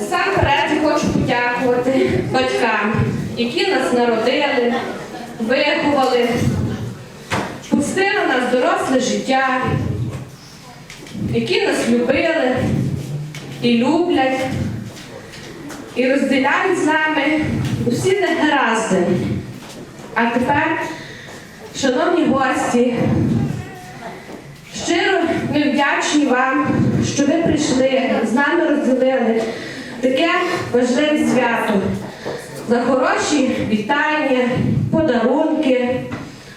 Насамперед хочу подякувати батькам, які нас народили, виховали, пустили нас доросле життя, які нас любили і люблять, і розділяють з нами усі негаразди. А тепер, шановні гості, Щиро ми вдячні вам, що ви прийшли, з нами розділили таке важливе свято за хороші вітання, подарунки.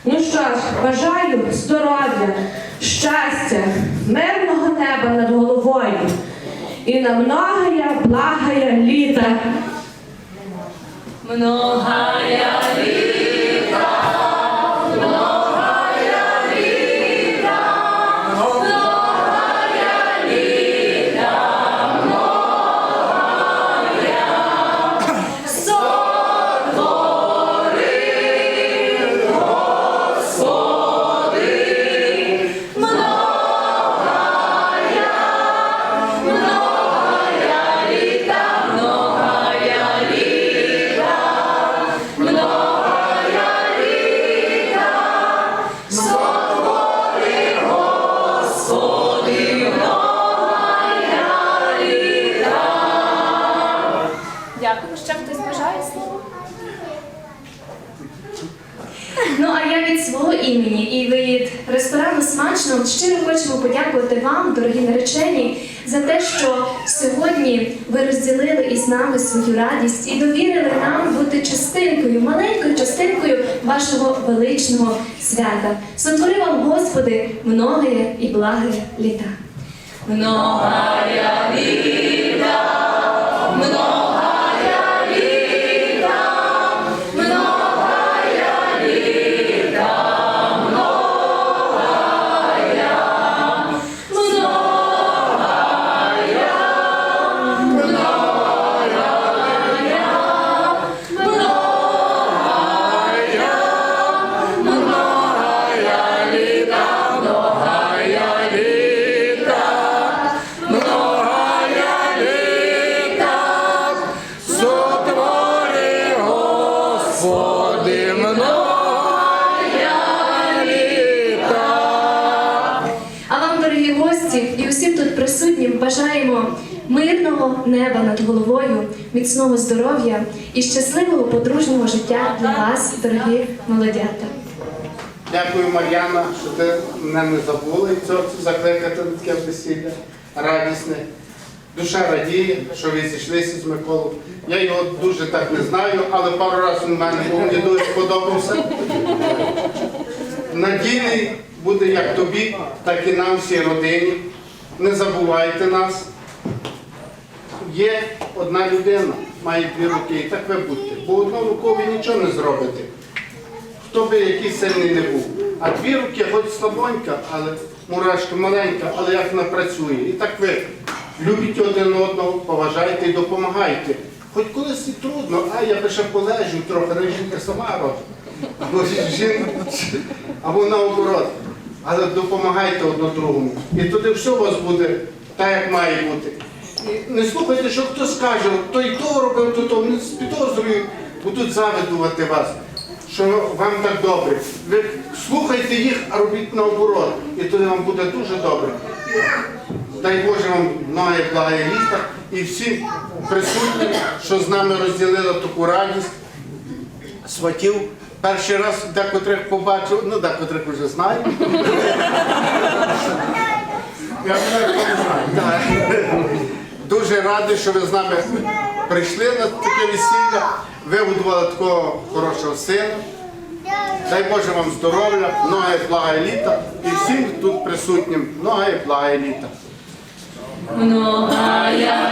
Ну що ж, бажаю здоров'я, щастя, мирного неба над головою і на многое благое літа. Многая Дякую, ще хтось бажає слово. Ну, а я від свого імені і від ресторану смачно щиро хочемо подякувати вам, дорогі наречені, за те, що сьогодні ви розділили із нами свою радість і довірили нам бути частинкою, маленькою частинкою вашого величного свята. Сотвори вам, Господи, многое і благе літа. Многая літа, Господи, літа. А вам, дорогі гості, і усім тут присутнім бажаємо мирного неба над головою, міцного здоров'я і щасливого подружнього життя для вас, дорогі молодята. Дякую, Мар'яна, що ти мене не забула і цього закликати на таке весілля радісне. Душа радіє, що ви зійшлися з Миколою. Я його дуже так не знаю, але пару разів у мене був, мені дуже сподобався. Надійний буде як тобі, так і нам всій родині. Не забувайте нас. Є одна людина, має дві руки, і так ви будьте. Бо одною рукою ви нічого не зробите хто би який сильний не був. А дві руки, хоч слабонька, але мурашка маленька, але як вона працює. І так ви любіть один одного, поважайте і допомагайте. Хоч колись і трудно, а я би полежу трохи, не жінка сама робить. Або наоборот. Але допомагайте одне другому. І тоді все у вас буде так, як має бути. І не слухайте, що хто скаже, той то робив, то то не з підозрою будуть завидувати вас що вам так добре. Ви слухайте їх, а робіть наоборот. І тоді вам буде дуже добре. Дай Боже вам многое благає літа і всім присутнім, що з нами розділили таку радість. Сватів. Перший раз декотрих побачив, ну декотрих вже знаю. Я. Дуже радий, що ви з нами прийшли на таке весілля, вигодували такого хорошого сина. Дай Боже вам здоров'я, многое благое літа і всім тут присутнім многое благое літа. Многая літа,